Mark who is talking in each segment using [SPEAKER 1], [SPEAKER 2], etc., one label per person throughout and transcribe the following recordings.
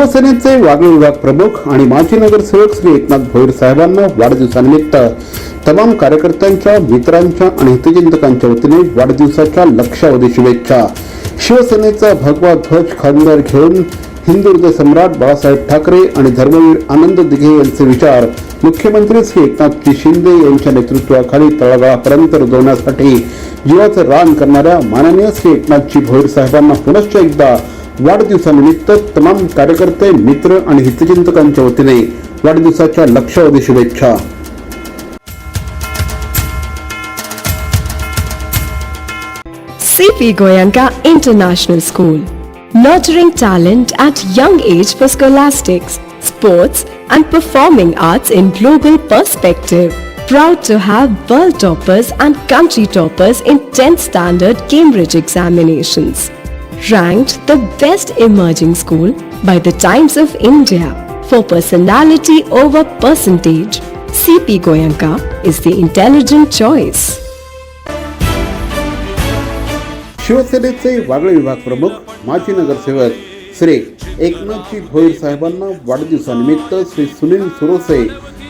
[SPEAKER 1] शिवसेनेचे वागळे विभाग प्रमुख आणि माजी नगरसेवक श्री एकनाथ भोईर साहेबांना वाढदिवसानिमित्त तमाम कार्यकर्त्यांच्या मित्रांच्या आणि हितचिंतकांच्या वतीने वाढदिवसाच्या लक्षावधी शुभेच्छा. शिवसेनेचा भगवा ध्वज खांद्यावर घेऊन हिंदू सम्राट बाळासाहेब ठाकरे आणि धर्मवीर आनंद दिघे यांचे विचार मुख्यमंत्री श्री एकनाथजी शिंदे यांच्या नेतृत्वाखाली तळागाळापर्यंत रुजवण्यासाठी जीवाचं रान करणाऱ्या माननीय श्री एकनाथजी भोईर साहेबांना पुनश्च एकदा वाढदिवसानिमित्त तमाम कार्यकर्ते मित्र आणि हितचिंतकांच्या वतीने वाढदिवसाच्या लक्षावधी शुभेच्छा
[SPEAKER 2] CP Goyanka International School. Nurturing talent at young age for scholastics, sports, and performing arts in global perspective. Proud to have world toppers and country toppers in 10th standard Cambridge examinations. Ranked the best emerging school by the Times of India for personality over percentage. CP Goyanka is the intelligent choice.
[SPEAKER 1] शिवसेनेचे वागळे विभाग प्रमुख माजी नगरसेवक श्री एकनाथजी भोईर साहेबांना वाढदिवसानिमित्त श्री सुनील सुरोसे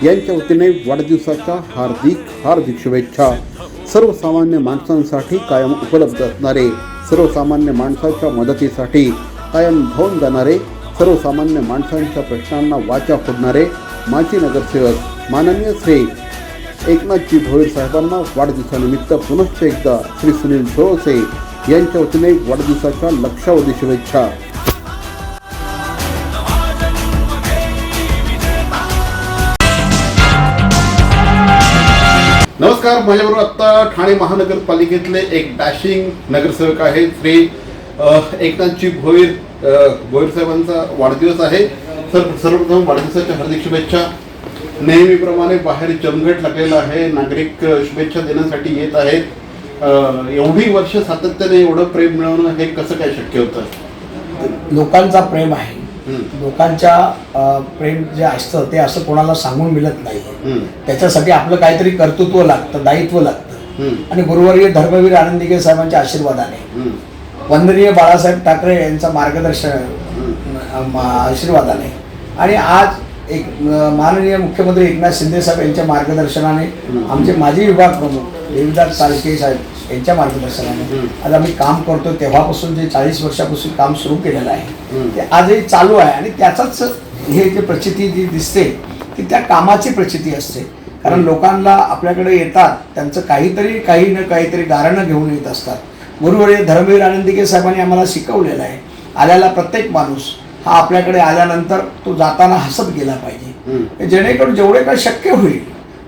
[SPEAKER 1] यांच्या वतीने वाढदिवसाच्या हार्दिक हार्दिक शुभेच्छा सर्वसामान्य माणसांसाठी कायम उपलब्ध असणारे सर्वसामान्य माणसाच्या मदतीसाठी कायम धावून जाणारे सर्वसामान्य माणसांच्या प्रश्नांना वाचा फोडणारे माजी नगरसेवक माननीय श्री एकनाथजी भोईर साहेबांना वाढदिवसानिमित्त पुनश्च एकदा श्री सुनील सुरोसे यांच्या वतीने वाढदिवसाच्या लक्षावधी शुभेच्छा. नमस्कार. माझ्याबरोबर आता ठाणे महानगरपालिकेतले एक डॅशिंग नगरसेवक आहेत. श्री एकनाथजी भोईर भोईर साहेबांचा वाढदिवस आहे. सर सर्वप्रथम वाढदिवसाच्या हार्दिक शुभेच्छा. नेहमीप्रमाणे बाहेर जमघट लागलेला आहे. नागरिक शुभेच्छा देण्यासाठी येत आहेत. एवढी वर्ष सातत्याने एवढं प्रेम मिळवणं हे कसं काय शक्य होतं?
[SPEAKER 3] लोकांचा प्रेम आहे. लोकांच्या प्रेम जे असतं ते असं कोणाला सांगून मिळत नाही. त्याच्यासाठी आपलं काहीतरी कर्तृत्व लागतं दायित्व लागतं. आणि गुरुवर्य धर्मवीर आनंदिके साहेबांच्या आशीर्वादाने. वंदनीय बाळासाहेब ठाकरे यांचं मार्गदर्शन आशीर्वादाने. आणि आज एक माननीय मुख्यमंत्री एकनाथ शिंदे साहेब यांच्या मार्गदर्शनाने आमचे माजी विभाग प्रमुख देवीदास चालके साहेब यांच्या मार्गदर्शनाने. आज आम्ही काम करतो तेव्हापासून जे चाळीस वर्षापासून काम सुरू केलेलं आहे. ते आजही चालू आहे आणि त्याचाच हे जे प्रचिती जी दिसते ती त्या कामाची प्रचिती असते कारण लोकांना आपल्याकडे येतात त्यांचं काहीतरी काही ना काहीतरी गारणं घेऊन येत असतात गुरुवर्य धर्मवीर आनंदिके साहेबांनी आम्हाला शिकवलेलं आहे आल्याला प्रत्येक माणूस हा आपल्याकडे आल्यानंतर तो जाताना हसत गेला पाहिजे. जेणेकरून जेवढे काही शक्य होईल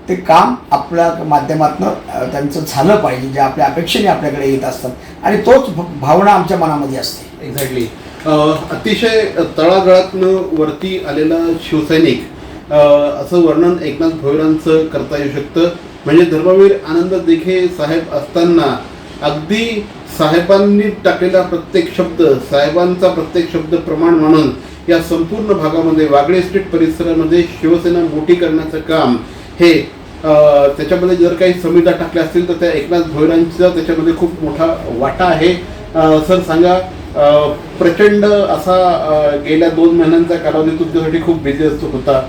[SPEAKER 3] ते काम आपल्या माध्यमातनं त्यांचं झालं पाहिजे जे आपल्या अपेक्षेने आपल्याकडे येत असतात. आणि तोच भावना आमच्या मनामध्ये असते.
[SPEAKER 1] एक्झॅक्टली अतिशय तळागळातनं वरती आलेला शिवसैनिक असं वर्णन एकनाथ भोईरांचं करता येऊ शकतं. म्हणजे धर्मवीर आनंद देखे साहेब असताना अगदी साहेबांनी टाकलेला प्रत्येक शब्द साहेबांचा प्रत्येक शब्द प्रमाण म्हणून या संपूर्ण भागामध्ये वागळे स्ट्रीट परिसरामध्ये शिवसेना मोठी करण्याचं काम हे त्याच्यामध्ये जर काही संहिता टाकल्या असतील तर त्या एकनाथ भोईरांचा त्याच्यामध्ये खूप मोठा वाटा आहे. सर सांगा प्रचंड असा गेल्या दोन महिन्यांचा कालावधी तुमच्यासाठी खूप बिझी असतो होता.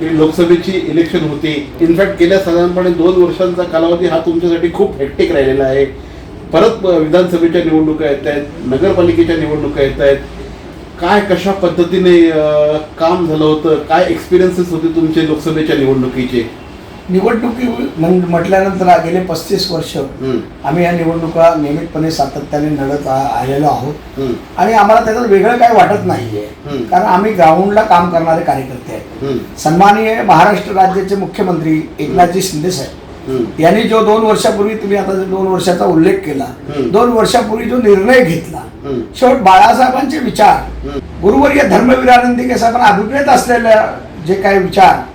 [SPEAKER 1] लोकसभेची इलेक्शन होती. इनफॅक्ट गेल्या साधारणपणे दोन वर्षांचा कालावधी हा तुमच्यासाठी खूप हेक्टिक राहिलेला आहे. परत विधानसभेच्या निवडणुका येत आहेत नगरपालिकेच्या निवडणुका येत आहेत. काय कशा पद्धतीने काम झालं होतं? काय एक्सपिरियन्सेस होते तुमचे लोकसभेच्या निवडणुकीचे?
[SPEAKER 3] निवडणुकी म्हण- म्हटल्यानंतर आ- गेले पस्तीस वर्ष
[SPEAKER 1] हम्म,
[SPEAKER 3] आम्ही या निवडणुका नियमितपणे सातत्याने लढत आ- आलेलो आहोत.
[SPEAKER 1] हम्म,
[SPEAKER 3] आणि आम्हाला त्याचं वेगळं काय वाटत नाहीये.
[SPEAKER 1] हम्म.
[SPEAKER 3] कारण आम्ही ग्राउंडला काम करणारे कार्यकर्ते आहेत.
[SPEAKER 1] हम्म,
[SPEAKER 3] सन्माननीय महाराष्ट्र राज्याचे मुख्यमंत्री एकनाथजी शिंदे साहेब.
[SPEAKER 1] हम्म,
[SPEAKER 3] यांनी जो दोन वर्षापूर्वी तुम्ही आता जो दोन वर्षाचा उल्लेख केला
[SPEAKER 1] हम्म.
[SPEAKER 3] दोन वर्षापूर्वी जो निर्णय घेतला
[SPEAKER 1] हम्म,
[SPEAKER 3] शेवट बाळासाहेबांचे विचार
[SPEAKER 1] हम्म,
[SPEAKER 3] गुरुवर्य धर्मवीर आनंदिके साहेबांना अभिप्रेत असलेल्या जे काही विचार.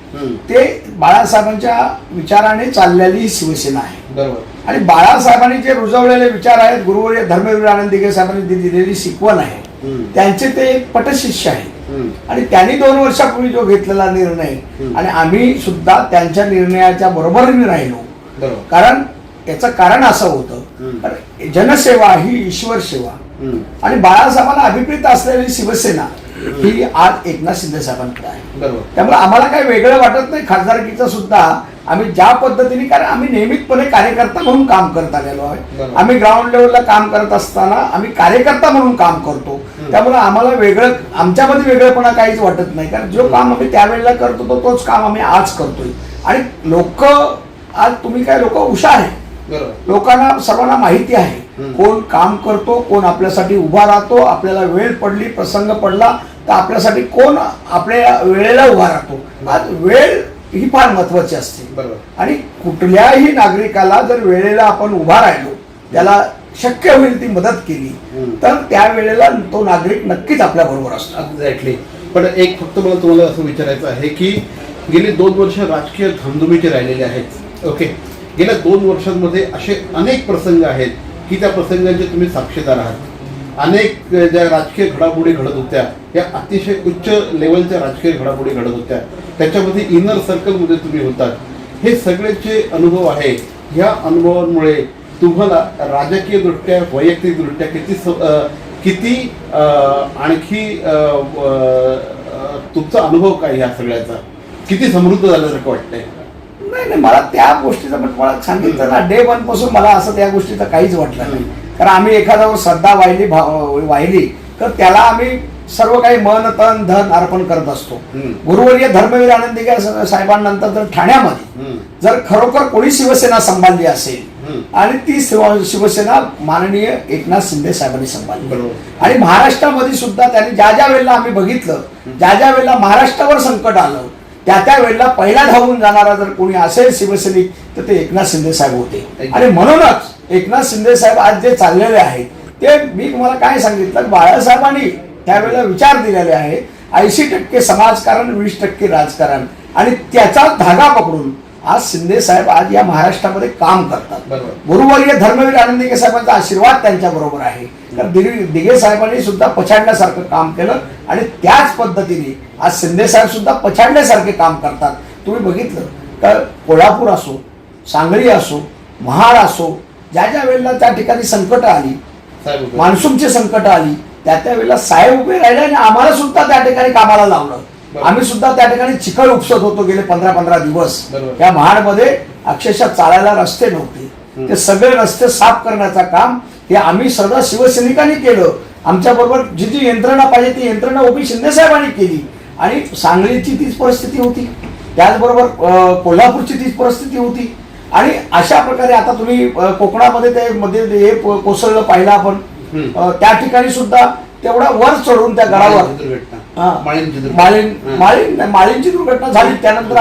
[SPEAKER 3] ते बाळासाहेबांच्या विचाराने चाललेली ही शिवसेना आहे
[SPEAKER 1] बरोबर
[SPEAKER 3] आणि बाळासाहेबांनी जे रुजवलेले विचार आहेत गुरुवर्य धर्मवीर आनंदिके साहेबांनी जी दिलेली शिकवण आहे. त्यांचे ते एक पटशिष्य आहेत
[SPEAKER 1] हम्म,
[SPEAKER 3] आणि त्यांनी दोन वर्षापूर्वी जो घेतलेला निर्णय. आणि आम्ही सुद्धा त्यांच्या निर्णयाच्या बरोबरीने राहिलो
[SPEAKER 1] बरोबर
[SPEAKER 3] कारण याचं कारण असं. होतं जनसेवा ही ईश्वर सेवा. आणि बाळासाहेबांना अभिप्रेत असलेली शिवसेना ही आज एकनाथ शिंदे साहेबांकडे आहे.
[SPEAKER 1] बरोबर.
[SPEAKER 3] त्यामुळे आम्हाला काही वेगळं वाटत नाही. खासदारकीचं सुद्धा आम्ही ज्या पद्धतीने कारण आम्ही नियमितपणे कार्यकर्ता म्हणून काम करत आलेलो आहे.
[SPEAKER 1] बरोबर.
[SPEAKER 3] आम्ही ग्राउंड लेवलला काम करत असताना आम्ही कार्यकर्ता म्हणून काम करतो. त्यामुळे आम्हाला वेगळं आमच्यामध्ये वेगळेपणा काहीच वाटत नाही. कारण जो काम आम्ही त्यावेळेला करतो तो तोच काम आम्ही आज करतोय. आणि लोक आज तुम्ही काय लोक हुशार आहे
[SPEAKER 1] बरोबर.
[SPEAKER 3] लोकांना सर्वांना माहिती आहे. कोण काम करतो कोण आपल्यासाठी उभा राहतो आपल्याला वेळ पडली प्रसंग पडला तर आपल्यासाठी कोण आपल्या वेळेला उभा राहतो. आज वेळ ही फार महत्वाची असते.
[SPEAKER 1] बरोबर.
[SPEAKER 3] आणि कुठल्याही नागरिकाला जर वेळेला आपण उभा राहिलो त्याला शक्य होईल ती मदत केली. तर त्या वेळेला तो नागरिक नक्कीच आपल्या बरोबर असतो.
[SPEAKER 1] एक्झॅक्टली पण एक फक्त मला तुम्हाला असं विचारायचं आहे की गेली दोन वर्ष राजकीय धामधुमीचे राहिलेले आहेत. ओके गेल्या दोन वर्षांमध्ये असे अनेक प्रसंग आहेत की त्या प्रसंगांचे तुम्ही साक्षीदार आहात. अनेक ज्या राजकीय घडामोडी घडत होत्या या अतिशय उच्च लेवलच्या राजकीय घडामोडी घडत होत्या. त्याच्यामध्ये इनर सर्कलमध्ये तुम्ही होतात. हे सगळे जे अनुभव आहे. ह्या अनुभवांमुळे तुम्हाला राजकीयदृष्ट्या वैयक्तिकदृष्ट्या किती स- किती आणखी तुमचा अनुभव काय ह्या सगळ्याचा? किती समृद्ध झाल्यासारखं वाटतंय?
[SPEAKER 3] नाही नाही मला त्या गोष्टीचं मी तुम्हाला सांगितलं ना डे वनपासून मला असं त्या गोष्टीचं काहीच वाटलं नाही कारण आम्ही एखाद्यावर श्रद्धा वाहिली वाहिली तर त्याला आम्ही सर्व काही मन तन धन अर्पण करत असतो. गुरुवर्य धर्मवीर आनंदीकर साहेबांनंतर जर ठाण्यामध्ये. जर खरोखर कोणी शिवसेना संभाळली असेल. आणि ती शिव- शिवसेना माननीय एकनाथ शिंदे साहेबांनी संभाळली
[SPEAKER 1] बरोबर.
[SPEAKER 3] आणि महाराष्ट्रामध्ये सुद्धा त्यांनी ज्या ज्या वेळेला आम्ही बघितलं ज्या ज्या वेळेला महाराष्ट्रावर संकट आलं त्या त्या वेळेला पहिला धावून जाणारा जर कोणी असेल शिवसैनिक तर ते एकनाथ शिंदे साहेब होते. आणि म्हणूनच एकनाथ शिंदे साहेब आज जे चाललेले आहेत ते मी तुम्हाला काय सांगितलं बाळासाहेबांनी त्यावेळेला विचार दिलेले आहे ऐंशी टक्के समाजकारण वीस टक्के राजकारण. आणि त्याचा धागा पकडून आज शिंदे साहेब आज या महाराष्ट्रामध्ये काम करतात.
[SPEAKER 1] बरोबर.
[SPEAKER 3] गुरुवर्य धर्मवीर आनंदीके साहेबांचा आशीर्वाद त्यांच्या बरोबर आहे. तर दिगे साहेबांनी सुद्धा पछाडण्यासारखं काम केलं. आणि त्याच पद्धतीने आज शिंदे साहेब सुद्धा पछाडण्यासारखे काम करतात तुम्ही बघितलं तर कोल्हापूर असो सांगली असो महाड असो ज्या ज्या वेळेला त्या ठिकाणी संकट आली. मान्सूनची संकट आली त्या त्या वेळेला साहेब उभे राहिले आणि आम्हाला सुद्धा त्या ठिकाणी कामाला लावलं. आम्ही सुद्धा त्या ठिकाणी चिखल उपसत होतो गेले पंधरा पंधरा दिवस. या महाडमध्ये अक्षरशः चालायला रस्ते नव्हते ते सगळे रस्ते साफ करण्याचं काम हे आम्ही सर्व शिवसैनिकांनी केलं आमच्या बरोबर जी जी यंत्रणा पाहिजे ती यंत्रणा ओबी शिंदे साहेबांनी केली. आणि सांगलीची तीच परिस्थिती होती. त्याचबरोबर कोल्हापूरची तीच परिस्थिती होती. आणि अशा प्रकारे आता तुम्ही कोकणामध्ये ते मध्ये हे कोसळलं पाहिलं आपण. त्या ठिकाणी सुद्धा तेवढा वर चढून त्या गडावर.
[SPEAKER 1] माळींची दुर्घटना. माळींची दुर्घटना.
[SPEAKER 3] माळीन. माळीन नाही, माळींची दुर्घटना झाली. त्यानंतर.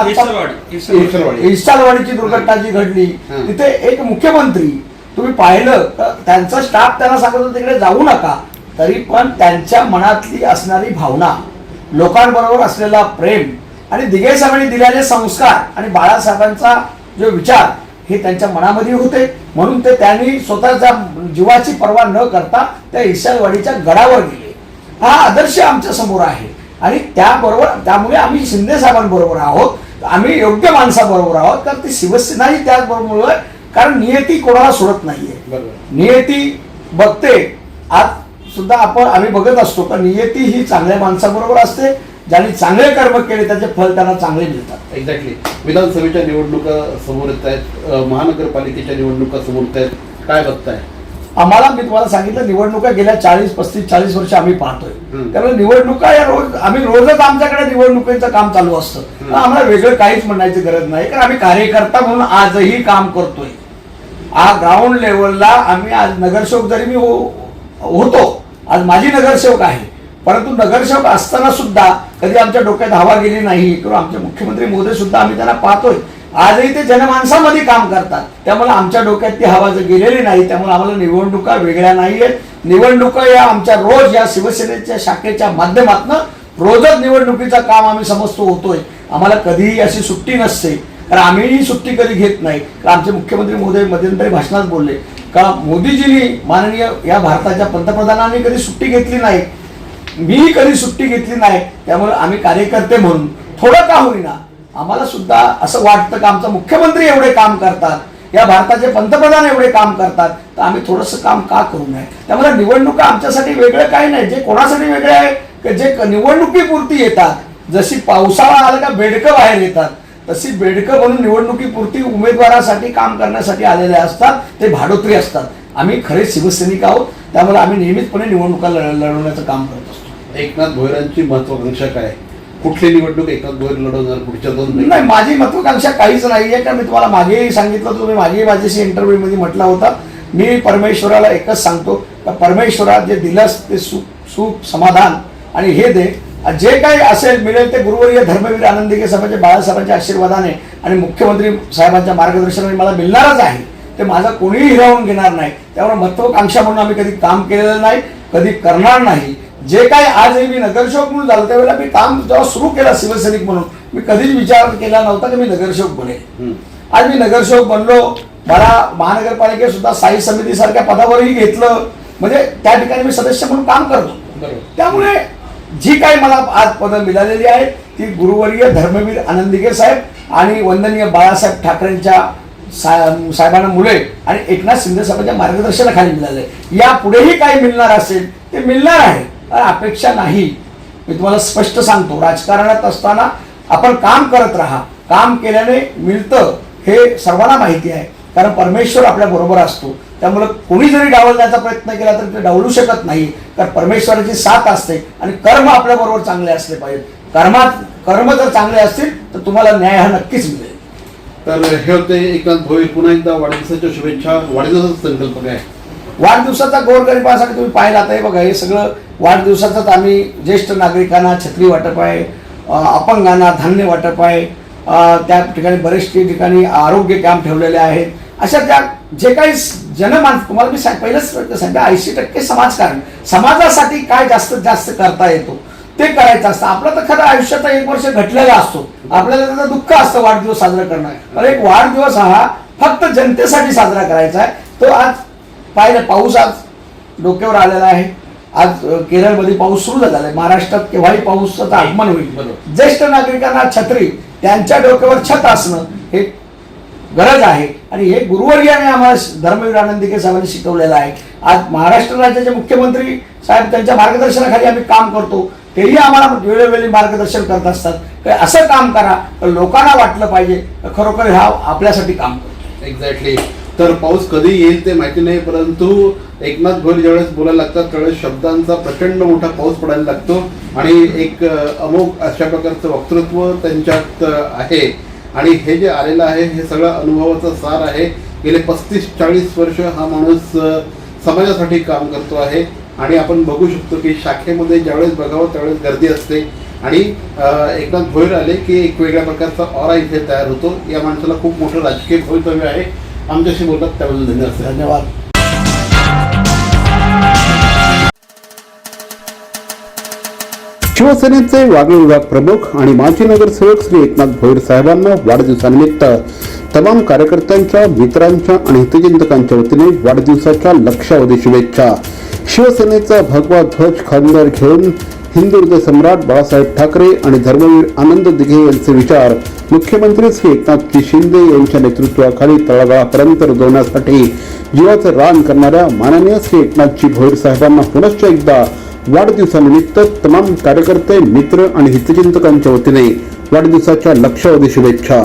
[SPEAKER 3] इन्स्टालवाडीची दुर्घटना जी घडली. तिथे एक मुख्यमंत्री तुम्ही पाहिलं तर त्यांचा स्टाफ त्यांना सांगत होता तिकडे जाऊ नका. तरी पण त्यांच्या मनातली असणारी भावना लोकांबरोबर असलेला प्रेम आणि दिघे साहेबांनी दिलेले संस्कार आणि बाळासाहेबांचा जो विचार हे त्यांच्या मनामध्ये होते. म्हणून ते त्यांनी स्वतःच्या जीवाची पर्वा न करता त्या इशालवाडीच्या गडावर गेले. हा आदर्श आमच्यासमोर आहे आणि त्याबरोबर त्यामुळे आम्ही शिंदे साहेबांबरोबर आहोत. आम्ही योग्य माणसाबरोबर आहोत. कारण ती शिवसेनाही त्याचबरोबर आहे. कारण नियती कोणाला सोडत नाहीये. नियती बघते. आज सुद्धा आपण आम्ही बघत असतो. का नियती ही चांगल्या माणसाबरोबर असते. ज्यांनी चांगले कर्म केले त्याचे फल त्यांना चांगले मिळतात.
[SPEAKER 1] एक्झॅक्टली विधानसभेच्या निवडणुका समोर येत आहेत. महानगरपालिकेच्या निवडणुका समोर येत आहेत. काय बघताय?
[SPEAKER 3] आम्हाला मी तुम्हाला सांगितलं निवडणुका गेल्या चाळीस पस्तीस चाळीस वर्ष आम्ही पाहतोय. त्यामुळे निवडणुका या रोज आम्ही रोजच आमच्याकडे निवडणुकीचं काम चालू असतं. आम्हाला वेगळं काहीच म्हणण्याची गरज नाही. कारण आम्ही कार्यकर्ता म्हणून आजही काम करतोय. आ ग्राउंड लेवलला आम्ही आज नगरसेवक जरी मी हो- होतो आज माझी नगरसेवक आहे. परंतु नगरसेवक असताना सुद्धा कधी आमच्या डोक्यात हवा गेली नाही किंवा आमचे मुख्यमंत्री मोदी सुद्धा आम्ही त्यांना पाहतोय. आजही ते जनमानसामध्ये काम करतात. त्यामुळे आमच्या डोक्यात ती हवा जर गेलेली नाही त्यामुळे आम्हाला निवडणुका वेगळ्या नाही आहेत निवडणुका या आमच्या रोज या शिवसेनेच्या शाखेच्या माध्यमातून रोजच निवडणुकीचं काम आम्ही समजतो होतोय. आम्हाला कधीही अशी सुट्टी नसते. कारण आम्हीही सुट्टी कधी घेत नाही. कारण आमचे मुख्यमंत्री मोदी मध्यंतरी भाषणात बोलले का मोदीजींनी माननीय या भारताच्या पंतप्रधानांनी कधी सुट्टी घेतली नाही? मी कधी सुट्टी घेतली नाही? त्यामुळे आम्ही कार्यकर्ते म्हणून थोडं का होईना आम्हाला सुद्धा असं वाटतं का आमचा मुख्यमंत्री एवढे काम करतात या भारताचे पंतप्रधान एवढे काम करतात तर आम्ही थोडंसं काम का करू नये? त्यामुळे निवडणुका आमच्यासाठी वेगळं काही नाही. जे कोणासाठी वेगळे आहे जे निवडणुकीपुरती येतात जशी पावसाळा आला का बेडकं बाहेर येतात तशी बेडकं म्हणून निवडणुकीपुरती उमेदवारासाठी काम करण्यासाठी आलेले असतात ते भाडोत्री असतात. आम्ही खरे शिवसैनिक आहोत त्यामुळे आम्ही नियमितपणे निवडणुका लढ- लढवण्याचं काम करत असतो.
[SPEAKER 1] एकनाथ भोयरांची महत्वाकांक्षा काय? कुठली निवडणूक एकनाथ भोयर लढवणार? पुढच्या दोन
[SPEAKER 3] नाही माझी महत्वाकांक्षा काहीच नाहीये कारण मी तुम्हाला मागेही सांगितलं तुम्ही मागेही माझ्याशी इंटरव्ह्यू मध्ये म्हटला होता. मी परमेश्वराला एकच सांगतो का परमेश्वरा जे दिलंस ते सुख सुख समाधान आणि हे दे. जे काही असेल मिळेल ते गुरुवर्य धर्मवीर आनंदिके सभाचे बाळासाहेबांच्या आशीर्वादाने आणि मुख्यमंत्री साहेबांच्या मार्गदर्शनाने मला मिळणारच आहे. ते माझा कोणीही हिरावून घेणार नाही. त्यामुळे महत्वाकांक्षा म्हणून आम्ही कधी काम केलेलं नाही कधी करणार नाही. जे काही आजही मी नगरसेवक म्हणून झालो त्यावेळेला मी काम जेव्हा सुरू केलं शिवसैनिक म्हणून मी कधीच विचार केला नव्हता की मी नगरसेवक बनेल आज मी नगरसेवक बनलो मला महानगरपालिकेत सुद्धा स्थायी समितीसारख्या पदावरही घेतलं. म्हणजे त्या ठिकाणी मी सदस्य म्हणून काम करतो. त्यामुळे जी काही मला आज पदं मिळालेली आहेत ती गुरुवर्य धर्मवीर आनंदीगे साहेब आणि वंदनीय बाळासाहेब ठाकरेंच्या सा- साहेबांना मुले आणि एकनाथ शिंदे साहेबांच्या मार्गदर्शनाखाली मिळाले. या पुढेही काही मिळणार असेल ते मिळणार आहे. अपेक्षा नाही. मी तुम्हाला स्पष्ट सांगतो राजकारणात असताना आपण काम करत राहा. काम केल्याने मिळतं हे सर्वांना माहिती आहे. कारण परमेश्वर आपल्या बरोबर असतो. त्यामुळे कोणी जरी डावलण्याचा प्रयत्न केला तरी ते डावलू शकत नाही. कारण परमेश्वराची साथ असते आणि कर्म आपल्या बरोबर चांगले असले पाहिजेत. कर्मात कर्म जर चांगले असतील तर तुम्हाला न्याय हा नक्कीच मिळेल.
[SPEAKER 1] तर हे होते एकनाथ भोईर पुन्हा एकदा वाढदिवसाच्या शुभेच्छा. वाढदिवसाचा संकल्प काय?
[SPEAKER 3] वाढदिवसाचा गोरगरिबासाठी तुम्ही पाहिला आता हे बघा हे सगळं वाढदिवसाचाच आम्ही ज्येष्ठ नागरिकांना छत्री वाटप आहे अपंगांना धान्य वाटप आहे त्या ठिकाणी बरेचशे ठिकाणी आरोग्य कॅम्प ठेवलेले आहेत. अशा त्या जे काही जनमान तुम्हाला मी सांग पहिलंच सांगतो ऐंशी टक्के समाजकारण समाजासाठी काय जास्तीत जास्त करता येतो ते करायचं असतं. आपलं तर खरं आयुष्याचा एक वर्ष घटलेला असतो. आपल्याला त्याचं दुःख असतं वाढदिवस साजरा करणं. पण एक वाढदिवस हा फक्त जनतेसाठी साजरा करायचा आहे. तो आज पाहिलं पाऊस आज डोक्यावर आलेला आहे. आज केरळमध्ये पाऊस सुरू झालेला आहे. महाराष्ट्रात केव्हाही पाऊसाचं आगमन होईल. ज्येष्ठ नागरिकांना छत्री त्यांच्या डोक्यावर छत असणं हे गरज आहे. आणि हे गुरुवर्याने आम्हाला धर्मवीर आनंदिके साहेबांनी शिकवलेलं आहे. आज महाराष्ट्र राज्याचे मुख्यमंत्री साहेब त्यांच्या मार्गदर्शनाखाली आम्ही काम करतो. तेही आम्हाला वेळोवेळी मार्गदर्शन करत असतात. की असं काम करा तर लोकांना वाटलं पाहिजे. खरोखर हा आपल्यासाठी काम करतो.
[SPEAKER 1] एक्झॅक्टली तर पाऊस कधी येईल ते माहिती नाही परंतु एकनाथ भोईर ज्यावेळेस बोलायला लागतात त्यावेळेस शब्दांचा प्रचंड मोठा पाऊस पडायला लागतो. आणि एक अमोघ अशा प्रकारचं वक्तृत्व त्यांच्यात आहे. आणि हे जे आलेलं आहे हे सगळं अनुभवाचा सार आहे. गेले पस्तीस चाळीस वर्ष हा माणूस समाजासाठी काम करतो आहे. आणि आपण बघू शकतो की शाखेमध्ये ज्यावेळेस बघावं त्यावेळेस गर्दी असते. आणि एकनाथ भोईर आले की एक वेगळ्या प्रकारचा ऑरा इथे तयार होतो. या माणसाला खूप मोठं राजकीय भवितव्य आहे. आमच्याशी बोलतात त्याबद्दल धन्यवाद.
[SPEAKER 3] धन्यवाद
[SPEAKER 1] शिवसेनेचे वागळे विभाग प्रमुख आणि माजी नगरसेवक श्री एकनाथ भोईर साहेबांना वाढदिवसानिमित्त तमाम कार्यकर्त्यांच्या मित्रांच्या आणि हितचिंतकांच्या वतीने वाढदिवसाच्या लक्षावधी शुभेच्छा शिवसेनेचा भगवा ध्वज खांद्यावर घेऊन हिंदुर्ग सम्राट बाळासाहेब ठाकरे आणि धर्मवीर आनंद दिघे यांचे विचार मुख्यमंत्री श्री एकनाथजी शिंदे यांच्या नेतृत्वाखाली तळागाळापर्यंत रुजवण्यासाठी जीवाचं रान करणाऱ्या माननीय श्री एकनाथजी भोईर साहेबांना पुनश्च एकदा वाढदिवसानिमित्त तमाम कार्यकर्ते मित्र आणि हितचिंतकांच्या वतीने वाढदिवसाच्या लक्षावधी शुभेच्छा.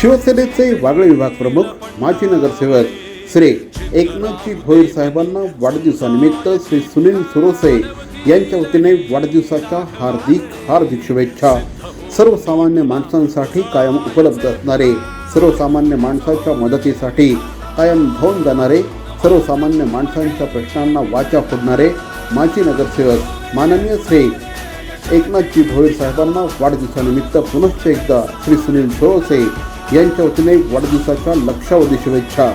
[SPEAKER 1] शिवसेनेचे वागळे विभाग प्रमुख माजी नगरसेवक श्री एकनाथजी भोईर साहेबांना वाढदिवसानिमित्त श्री सुनील सुरोसे यांच्या वतीने वाढदिवसाच्या हार्दिक हार्दिक शुभेच्छा. सर्वसामान्य माणसांसाठी कायम उपलब्ध असणारे सर्वसामान्य माणसाच्या मदतीसाठी कायम धावून जाणारे सर्वसामान्य माणसांच्या प्रश्नांना वाचा फोडणारे माजी नगरसेवक माननीय श्री एकनाथजी भोईर साहेबांना वाढदिवसानिमित्त पुनश्च एकदा श्री सुनील सोळसे यांच्या वतीने वाढदिवसाच्या लक्षावधी शुभेच्छा.